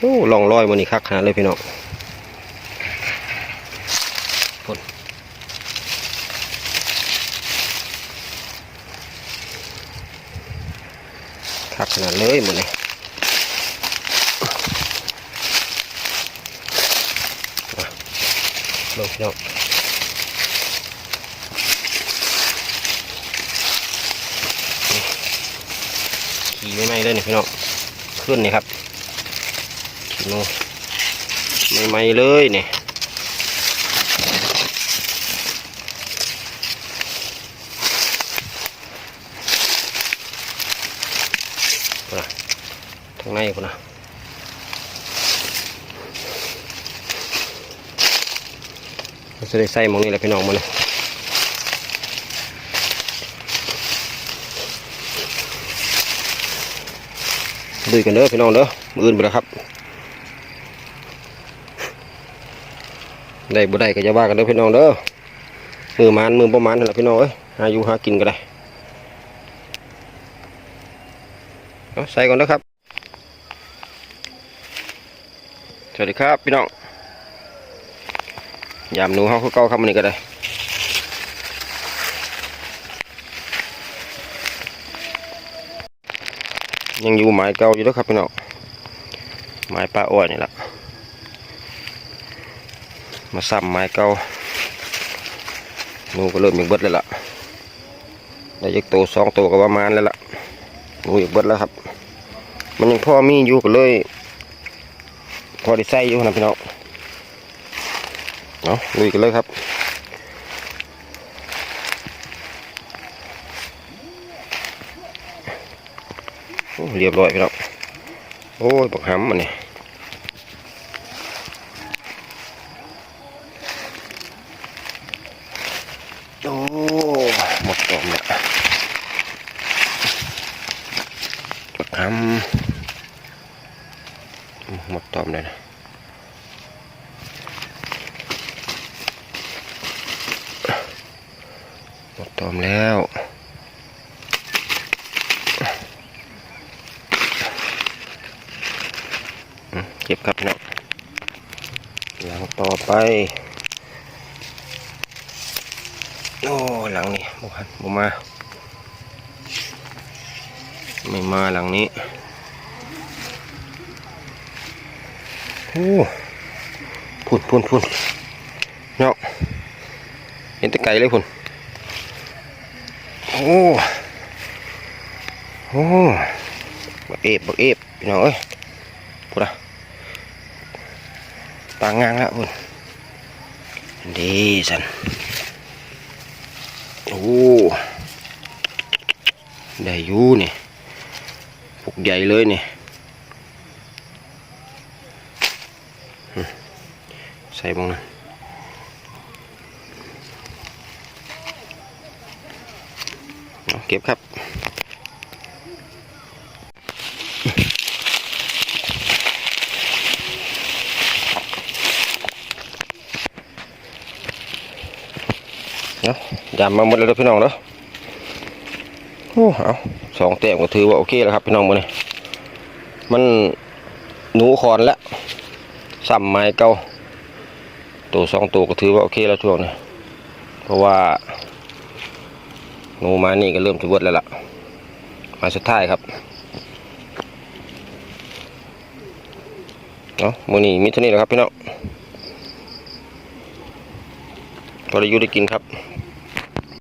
โอ้ลองลอยมันนี่คักขนาดเลยพี่น้องพุ่นคักขนาดเลยมันนี่มาลงพี่น้องนี่ขี่ไม่ไหมเลยนี่พี่น้องขึ้นนี่ครับโน่ไม่ไหมเลยเนี่ยพุ่นะทางในพุ่นนะมันจะได้ใส่หมองนี่แหละพี่น้องมันเลยดูกันเด้อพี่น้องเด้อมืออื่นไปแล้วครับ ได้บ่ได้ก็จะว่ากันเด้อพี่น้องเด้อมือมันมือประมาณนั่นแหละพี่น้องเอ้ยหาอยู่หากินก็ได้ใส่ก่อนนะครับ สวัสดีครับพี่น้องยามหนูเขาคือเก่าครับมันนี้ก็ได้ยังอยู่หมายเก่าอยู่เด้อครับพี่น้องหมายปลาอ้อยนี่แหละ มาซ้ำไม้เก่าหนูก็เริ่มอยากเบิดแล้วล่ะได้ยักโตสองโตวก็ประมาณแล้วล่ะหนูอยากเบิดแล้วครับ มันยังพ่อมีอยู่ก็เลยพอได้ใส่อยู่นะพี่น้องเอาะลุยกันเลยครับเรียบร้อยพี่น้องโอ้ยบักหำมันนี่ โอ้หมดตอมเนี่ย บักคำหมดตอมเลยนะหมดตอมแล้วเก็บครับเนาะหลังต่อไป โอ้ หลังนี้บุคันบุมา ไม่มาหลังนี้โอ้พุ่นพุ่นพุ่นเนาะเห็นแต่ไกลเลยพุ่นโอ้โอ้บักเอฟบักเอฟพี่น้องเอ้ยพุ่นอะตางงางละพุ่นดีสันโอ้ได้อยู่นี่ปุก ใหญ่เลยนี่ ใส่บ้างนะเก็บครับเนาะยำมาหมดเลยเด้อพี่น้องเด้อ โอ้เอาสองแต้มก็ถือว่าโอเคแล้วครับพี่น้องมื้อนี้มันหนูคอนแล้วซ้ำไม้เก่าตัวสองตัวก็ถือว่าโอเคแล้วช่วงนี้เพราะว่าหนูไม้นี่ก็เริ่มจะวิร์ดแล้วล่ะ มาสุดท้ายครับเนาะมือนี้มีเท่านี้แหละครับพี่น้องพอได้ยู่ได้กินครับ